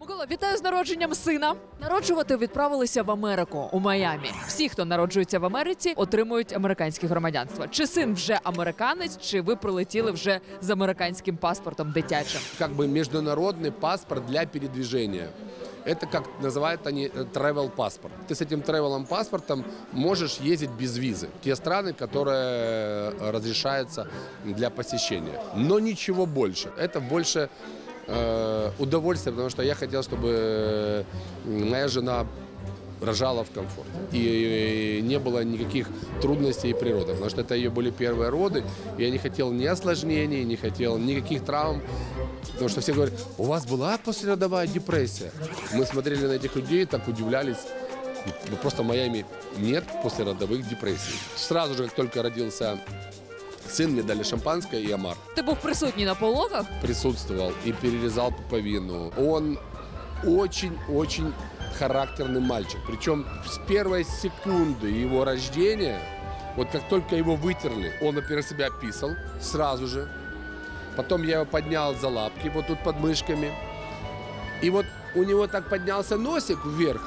Микола, вітаю з народженням сина. Народжувати відправилися в Америку у Майамі. Всі, хто народжується в Америці, отримують американське громадянство. Чи син вже американець, чи ви прилетіли вже з американським паспортом дитячим? как бы международный паспорт для передвижения. Это как называют они э, travel паспорт. Ты с этим travel паспортом можешь ездить без визы. в Те страны, которые э, разрешаются для посещения. Но ничего больше. Это больше э, удовольствие, потому что я хотел, чтобы э, моя жена рожала в комфорте. И не было никаких трудностей при родах, потому что это ее были первые роды. И я не хотел ни осложнений, не хотел никаких травм. Потому что все говорят, у вас была послеродовая депрессия. Мы смотрели на этих людей, так удивлялись. Ну, просто в Майами нет послеродовых депрессий. Сразу же, как только родился сын, мне дали шампанское и омар. Ти був присутній на пологах? Присутствовал и перерезал пуповину. Он очень-очень характерный мальчик. Причем с первой секунды его рождения, вот как только его вытерли, он, во-первых, себя описал сразу же. Потом я его поднял за лапки, вот тут под мышками. И вот у него так поднялся носик вверх.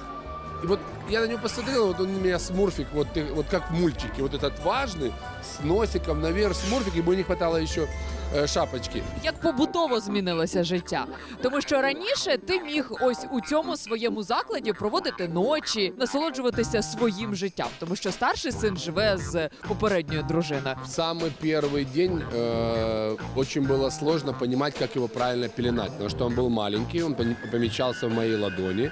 И вот я на него посмотрел, вот он у меня смурфик, вот, ты- вот как в мультике, вот этот важный, с носиком наверх смурфик, ему не хватало еще э, шапочки. Як побутово змінилося життя? Тому що раніше ти міг ось у цьому своєму закладі проводити ночі, насолоджуватися своїм життям, тому що старший син живе з попередньою дружиною. В самый первый день э, очень было сложно понимать, как его правильно пеленать, потому что он был маленький, он пони- помещался в моей ладони.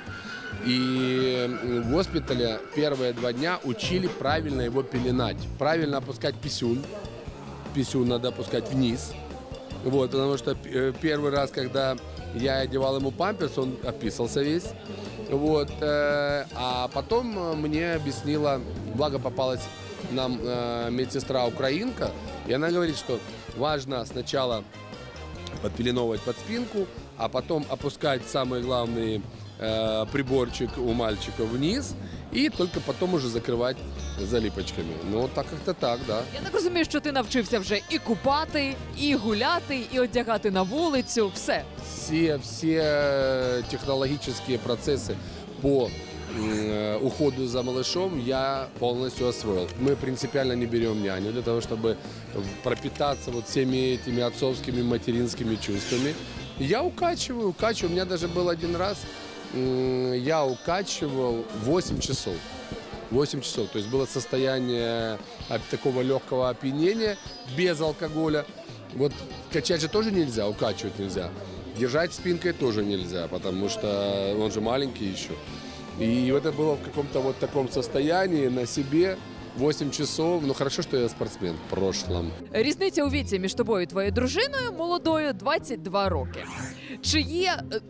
И м, в госпитале первые два дня учили правильно его пеленать. Правильно опускать писюн. Писюн надо опускать вниз. Вот, потому что э, первый раз, когда я одевал ему памперс, он описался весь. Вот, э, а потом э, мне объяснила, благо попалась нам э, медсестра украинка, и она говорит, что важно сначала подпеленовывать под спинку, а потом опускать самый главный э, приборчик у мальчика вниз, и только потом уже закрывать залипочками. Ну, вот так как-то так, да. Я так розумію, що ти навчився вже і купати, і гуляти, і одягати на вулицю. Все. все, все технологические процессы по э, уходу за малышом я полностью освоил. Мы принципиально не берем няню для того, чтобы пропитаться вот всеми этими отцовскими материнскими чувствами. Я укачиваю, укачиваю. У меня даже был один раз, я укачивал 8 часов. 8 часов. То есть было состояние такого легкого опьянения без алкоголя. Вот качать же тоже нельзя, укачивать нельзя. Держать спинкой тоже нельзя, потому что он же маленький еще. И это было в каком-то вот таком состоянии на себе 8 часов. Ну хорошо, что я спортсмен в прошлом. Різниця у віці між тобою і твоєю дружиною молодою 22 роки. Чи є, е,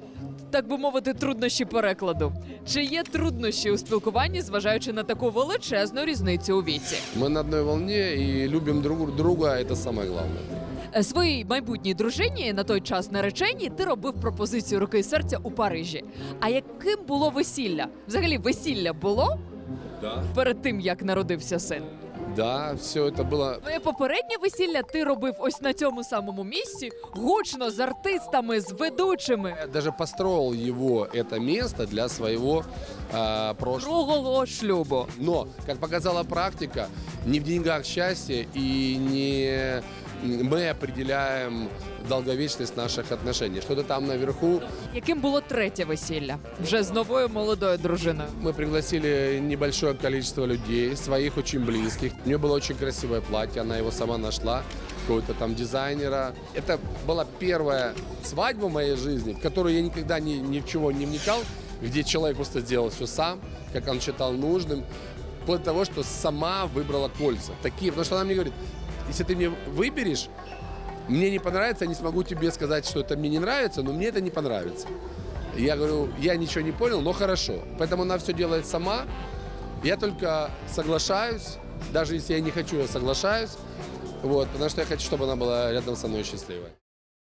так би мовити, труднощі перекладу? Чи є труднощі у спілкуванні, зважаючи на таку величезну різницю у віці? Мы на одной волне и любим друг друга, это самое главное. Е, Своїй майбутній дружині на той час нареченій ти робив пропозицію руки і серця у Парижі. А яким було весілля? Взагалі, весілля було Да. перед тим, як народився син? Да, все это было Твоє попереднє весілля ти робив ось на цьому самому місці, гучно з артистами, з ведучими. Я даже построил его, это место, для своего э, прошлого. Другого шлюбу. Но, как показала практика, не в деньгах счастье и не мы определяем долговечность наших отношений. Что-то там наверху Яким було третє весілля? Вже з новою молодою дружиною. мы пригласили небольшое количество людей, своих очень близких. У нее было очень красивое платье, она его сама нашла, какого-то там дизайнера. Это была первая свадьба в моей жизни, в которую я никогда ни, ни в чего не вникал, где человек просто сделал все сам, как он считал нужным, вплоть до того, что сама выбрала кольца. Такие, потому что она мне говорит, если ты мне выберешь, мне не понравится, я не смогу тебе сказать, что это мне не нравится, но мне это не понравится. Я говорю, я ничего не понял, но хорошо. Поэтому она все делает сама. Я только соглашаюсь, даже если я не хочу, я соглашаюсь. Вот, потому что я хочу, чтобы она была рядом со мной счастливой.